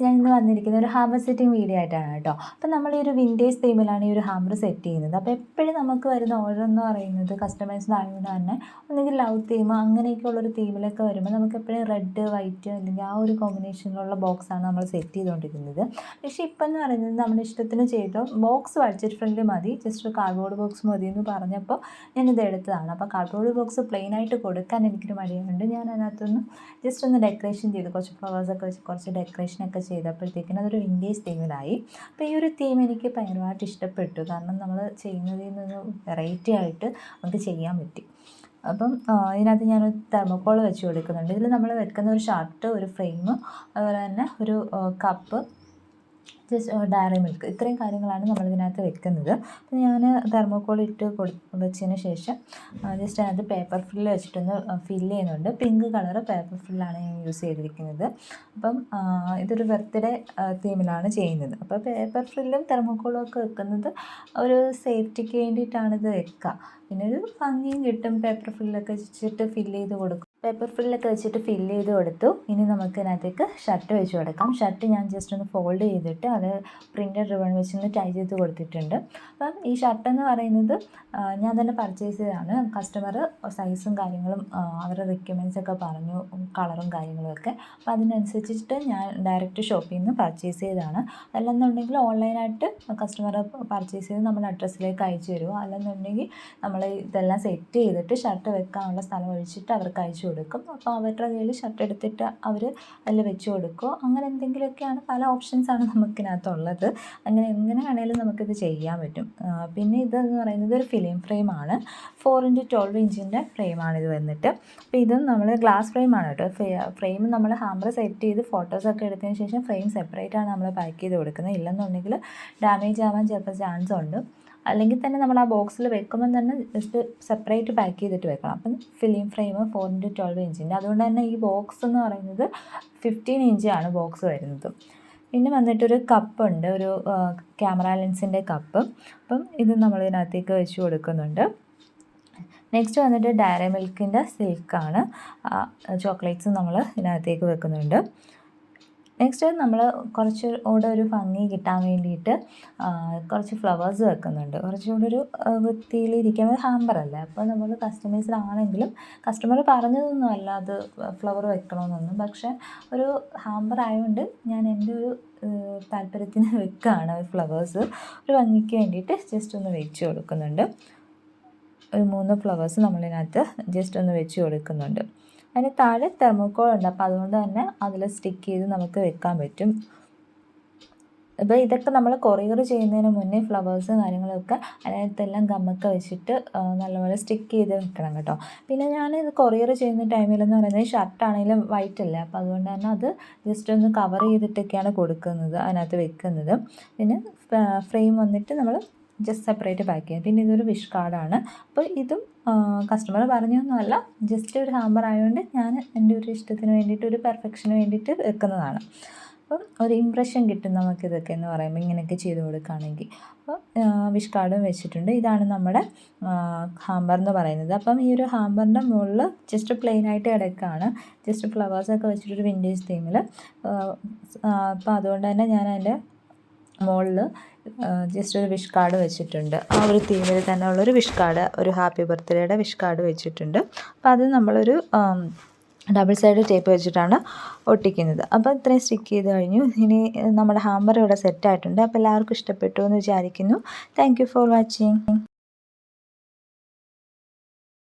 Guys ഞാൻ ഇന്ന് വന്നിരിക്കുന്ന ഒരു ഹാമർ സെറ്റിംഗ് വീഡിയോ ആയിട്ടാണ് കേട്ടോ. അപ്പോൾ നമ്മൾ ഈ ഒരു വിന്റേജ് തീമിലാണ് ഈ ഒരു ഹാമർ സെറ്റ് ചെയ്യുന്നത്. അപ്പോൾ എപ്പോഴും നമുക്ക് വരുന്ന ഓർഡർ എന്ന് പറയുന്നത് കസ്റ്റമൈസ്ഡ് ആയതുകൊണ്ട് തന്നെ ഒന്നെങ്കിൽ ലവ് തീം അങ്ങനെയൊക്കെയുള്ളൊരു തീമിലൊക്കെ വരുമ്പോൾ നമുക്ക് എപ്പോഴും റെഡ് വൈറ്റ് അല്ലെങ്കിൽ ആ ഒരു കോമ്പിനേഷനിലുള്ള ബോക്സാണ് നമ്മൾ സെറ്റ് ചെയ്തുകൊണ്ടിരിക്കുന്നത്. പക്ഷേ ഇപ്പം എന്ന് പറയുന്നത് നമ്മുടെ ഇഷ്ടത്തിന് ചെയ്തോ ബോക്സ് ബഡ്ജറ്റ് ഫ്രണ്ട്ലി മതി. ജസ്റ്റ് ഒരു കാർഡ്ബോർഡ് ബോക്സ് മതി എന്ന് പറഞ്ഞപ്പോൾ ഞാനിത് എടുത്തതാണ്. അപ്പോൾ കാർഡ്ബോർഡ് ബോക്സ് പ്ലെയിൻ ആയിട്ട് കൊടുക്കാൻ എനിക്കൊരു മടിയുണ്ട്. ഞാൻ അതിനകത്തുനിന്ന് ജസ്റ്റ് ഒന്ന് ഡെക്കറേഷൻ ചെയ്ത് കുറച്ച് ഫ്ലവേഴ്സൊക്കെ വെച്ച് കുറച്ച് ഡെക്കറേഷനൊക്കെ ചെയ്തപ്പോഴത്തേക്കിനും അതൊരു വിന്റേജ് തീമിലായി അപ്പോൾ ഈ ഒരു തീം എനിക്ക് ഭയങ്കരമായിട്ട് ഇഷ്ടപ്പെട്ടു. കാരണം നമ്മൾ ചെയ്യുന്നതിൽ നിന്ന് വെറൈറ്റി ആയിട്ട് നമുക്ക് ചെയ്യാൻ പറ്റി. അപ്പം ഇതിനകത്ത് ഞാൻ തെർമോക്കോൾ വെച്ച് കൊടുക്കുന്നുണ്ട്. ഇതിൽ നമ്മൾ വെക്കുന്ന ഒരു ഷർട്ട് ഒരു ഫ്രെയിം അതുപോലെ തന്നെ ഒരു കപ്പ് ജസ്റ്റ് ഡയറി മിൽക്ക് ഇത്രയും കാര്യങ്ങളാണ് നമ്മളിതിനകത്ത് വെക്കുന്നത്. അപ്പോൾ ഞാൻ തെർമോക്കോൾ ഇട്ട് കൊടു വെച്ചതിന് ശേഷം ജസ്റ്റ് അതിനകത്ത് പേപ്പർ ഫില്ല് വെച്ചിട്ടൊന്ന് ഫില്ല് ചെയ്യുന്നുണ്ട്. പിങ്ക് കളർ പേപ്പർ ഫില്ലാണ് ഞാൻ യൂസ് ചെയ്തിരിക്കുന്നത്. അപ്പം ഇതൊരു ബർത്ത്ഡേ തീമിലാണ് ചെയ്യുന്നത്. അപ്പോൾ പേപ്പർ ഫില്ലും തെർമോക്കോളും ഒക്കെ വെക്കുന്നത് ഒരു സേഫ്റ്റിക്ക് വേണ്ടിയിട്ടാണ് ഇത് വെക്കുക പിന്നെ ഒരു ഭംഗിയും കിട്ടും പേപ്പർ ഫില്ലൊക്കെ വെച്ചിട്ട് ഫില്ല് ചെയ്ത് കൊടുക്കും പേപ്പർ ഫ്രില്ലൊക്കെ വെച്ചിട്ട് ഫില്ല് ചെയ്ത് കൊടുത്തു. ഇനി നമുക്ക് ഇതിനകത്തേക്ക് ഷർട്ട് വെച്ച് കൊടുക്കാം. ഷർട്ട് ഞാൻ ജസ്റ്റ് ഒന്ന് ഫോൾഡ് ചെയ്തിട്ട് അത് പ്രിന്റഡ് റിബൺ വെച്ചൊന്ന് ടൈ ചെയ്ത് കൊടുത്തിട്ടുണ്ട്. അപ്പം ഈ ഷർട്ട് എന്ന് പറയുന്നത് ഞാൻ തന്നെ പർച്ചേസ് ചെയ്തതാണ്. കസ്റ്റമർ സൈസും കാര്യങ്ങളും അവരുടെ റിക്വയർമെന്റ്സ് ഒക്കെ പറഞ്ഞു കളറും കാര്യങ്ങളും ഒക്കെ. അപ്പോൾ അതിനനുസരിച്ചിട്ട് ഞാൻ ഡയറക്റ്റ് ഷോപ്പിൽ നിന്ന് പർച്ചേസ് ചെയ്തതാണ്. അല്ലെന്നുണ്ടെങ്കിൽ ഓൺലൈനായിട്ട് കസ്റ്റമർ പർച്ചേസ് ചെയ്ത് നമ്മൾ അഡ്രസ്സിലേക്ക് അയച്ചു തരുമോ അല്ലെന്നുണ്ടെങ്കിൽ നമ്മൾ ഇതെല്ലാം സെറ്റ് ചെയ്തിട്ട് ഷർട്ട് വെക്കാനുള്ള സ്ഥലം ഒഴിച്ചിട്ട് അവർക്ക് അയച്ചു കൊടുക്കും അപ്പോൾ അവരുടെ കയ്യിൽ ഷർട്ട് എടുത്തിട്ട് അവർ അതിൽ വെച്ച് കൊടുക്കുമോ അങ്ങനെ എന്തെങ്കിലുമൊക്കെയാണ് പല ഓപ്ഷൻസാണ് നമുക്കിനകത്തുള്ളത്. അങ്ങനെ എങ്ങനെ വേണേലും നമുക്കിത് ചെയ്യാൻ പറ്റും. പിന്നെ ഇതെന്ന് പറയുന്നത് ഒരു ഫിലിം ഫ്രെയിമാണ് ഫോർ ഇന്റു ട്വൽവ് ഇഞ്ചിന്റെ ഫ്രെയിമാണ് ഇത് വന്നിട്ട്. അപ്പോൾ ഇതും നമ്മൾ ഗ്ലാസ് ഫ്രെയിമാണ് കേട്ടോ. ഫ്രെയിം നമ്മൾ ഹാമർ സെറ്റ് ചെയ്ത് ഫോട്ടോസൊക്കെ എടുത്തതിന് ശേഷം ഫ്രെയിം സെപ്പറേറ്റ് ആണ് നമ്മൾ പാക്ക് ചെയ്ത് കൊടുക്കുന്നത്. ഇല്ലെന്നുണ്ടെങ്കിൽ ഡാമേജ് ആവാൻ ചിലപ്പോൾ ചാൻസ് ഉണ്ട്. അല്ലെങ്കിൽ തന്നെ നമ്മൾ ആ ബോക്സിൽ വെക്കുമ്പോൾ തന്നെ ജസ്റ്റ് സെപ്പറേറ്റ് പാക്ക് ചെയ്തിട്ട് വെക്കണം. അപ്പം film frame four into twelve ഇഞ്ചിന്റെ. അതുകൊണ്ട് തന്നെ ഈ ബോക്സ് എന്ന് പറയുന്നത് ഫിഫ്റ്റീൻ ആണ് ബോക്സ് വരുന്നത്. പിന്നെ വന്നിട്ടൊരു കപ്പുണ്ട് ഒരു ക്യാമറ ലെൻസിന്റെ കപ്പ് അപ്പം ഇത് നമ്മൾ ഇതിനകത്തേക്ക് വെച്ച് കൊടുക്കുന്നുണ്ട്. നെക്സ്റ്റ് വന്നിട്ട് ഡയറി മിൽക്കിന്റെ സിൽക്കാണ് ചോക്ലേറ്റ്സ് നമ്മൾ ഇതിനകത്തേക്ക് വെക്കുന്നുണ്ട്. നെക്സ്റ്റ് നമ്മൾ കുറച്ച് കൂടെ ഒരു ഭംഗി കിട്ടാൻ വേണ്ടിയിട്ട് കുറച്ച് ഫ്ലവേഴ്സ് വെക്കുന്നുണ്ട്. കുറച്ചുകൂടെ ഒരു വൃത്തിയിൽ ഇരിക്കാൻ ഹാമ്പറല്ലേ അപ്പോൾ നമ്മൾ കസ്റ്റമേഴ്സിലാണെങ്കിലും കസ്റ്റമർ പറഞ്ഞതൊന്നും അല്ല അത് ഫ്ലവർ വെക്കണമെന്നൊന്നും പക്ഷേ ഒരു ഹാമ്പർ ആയതുകൊണ്ട് ഞാൻ എന്റെ ഒരു താല്പര്യത്തിന് വെക്കുകയാണ് ഫ്ലവേഴ്സ് ഒരു ഭംഗിക്ക് വേണ്ടിയിട്ട് ജസ്റ്റ് ഒന്ന് വെച്ച് കൊടുക്കുന്നുണ്ട്. ഒരു മൂന്ന് ഫ്ലവേഴ്സ് നമ്മളിതിനകത്ത് ജസ്റ്റ് ഒന്ന് വെച്ച് കൊടുക്കുന്നുണ്ട്. അതിന് താഴെ തെർമോക്കോൾ ഉണ്ട്. അപ്പോൾ അതുകൊണ്ട് തന്നെ അതിൽ സ്റ്റിക്ക് ചെയ്ത് നമുക്ക് വെക്കാൻ പറ്റും. അപ്പോൾ ഇതൊക്കെ നമ്മൾ കൊറിയർ ചെയ്യുന്നതിന് മുന്നേ ഫ്ലവേഴ്സ് കാര്യങ്ങളൊക്കെ അതിനകത്തെല്ലാം ഗമ്മൊക്കെ വെച്ചിട്ട് നല്ലപോലെ സ്റ്റിക്ക് ചെയ്ത് വെക്കണം കേട്ടോ. പിന്നെ ഞാൻ ഇത് കൊറിയർ ചെയ്യുന്ന ടൈമിലെന്ന് പറയുന്നത് ഷർട്ടാണെങ്കിലും വൈറ്റ് അല്ലേ? അപ്പോൾ അതുകൊണ്ട് തന്നെ അത് ജസ്റ്റ് ഒന്ന് കവർ ചെയ്തിട്ടൊക്കെയാണ് കൊടുക്കുന്നത് അതിനകത്ത് വെക്കുന്നത്. പിന്നെ ഫ്രെയിം വന്നിട്ട് നമ്മൾ ജസ്റ്റ് സെപ്പറേറ്റ് പാക്ക് ചെയ്യാം. പിന്നെ ഇതൊരു വിഷ് കാർഡാണ് അപ്പോൾ ഇതും കസ്റ്റമർ പറഞ്ഞൊന്നുമല്ല ജസ്റ്റ് ഒരു ഹാമ്പർ ആയതുകൊണ്ട് ഞാൻ എന്റെ ഒരു ഇഷ്ടത്തിന് വേണ്ടിയിട്ട് ഒരു പെർഫെക്ഷന് വേണ്ടിയിട്ട് വെക്കുന്നതാണ്. അപ്പം ഒരു ഇമ്പ്രഷൻ കിട്ടും നമുക്കിതൊക്കെ എന്ന് പറയുമ്പോൾ ഇങ്ങനെയൊക്കെ ചെയ്ത് കൊടുക്കുകയാണെങ്കിൽ അപ്പോൾ വിഷ് കാർഡും വെച്ചിട്ടുണ്ട്. ഇതാണ് നമ്മുടെ ഹാമ്പർ എന്ന് പറയുന്നത്. അപ്പം ഈ ഒരു ഹാമ്പറിന്റെ മുകളിൽ ജസ്റ്റ് പ്ലെയിൻ ആയിട്ട് കിടക്കുകയാണ് ജസ്റ്റ് ഫ്ലവേഴ്സൊക്കെ വെച്ചിട്ടൊരു വിന്റേജ് തീമിൽ അപ്പോൾ അതുകൊണ്ട് തന്നെ ഞാൻ അതിന്റെ മുകളിൽ ജസ്റ്റ് ഒരു വിഷ് കാർഡ് വെച്ചിട്ടുണ്ട്. ആ ഒരു തീമിൽ തന്നെ ഉള്ളൊരു വിഷ് കാർഡ് ഒരു ഹാപ്പി ബർത്ത്ഡേയുടെ വിഷ് കാർഡ് വെച്ചിട്ടുണ്ട്. അപ്പോൾ അത് നമ്മളൊരു ഡബിൾ സൈഡ് ടേപ്പ് വെച്ചിട്ടാണ് ഒട്ടിക്കുന്നത്. അപ്പോൾ ഇത്രയും സ്റ്റിക്ക് ചെയ്ത് കഴിഞ്ഞു. ഇനി നമ്മുടെ ഹാമർ ഇവിടെ സെറ്റായിട്ടുണ്ട് അപ്പോൾ എല്ലാവർക്കും ഇഷ്ടപ്പെട്ടു എന്ന് വിചാരിക്കുന്നു. Thank for watching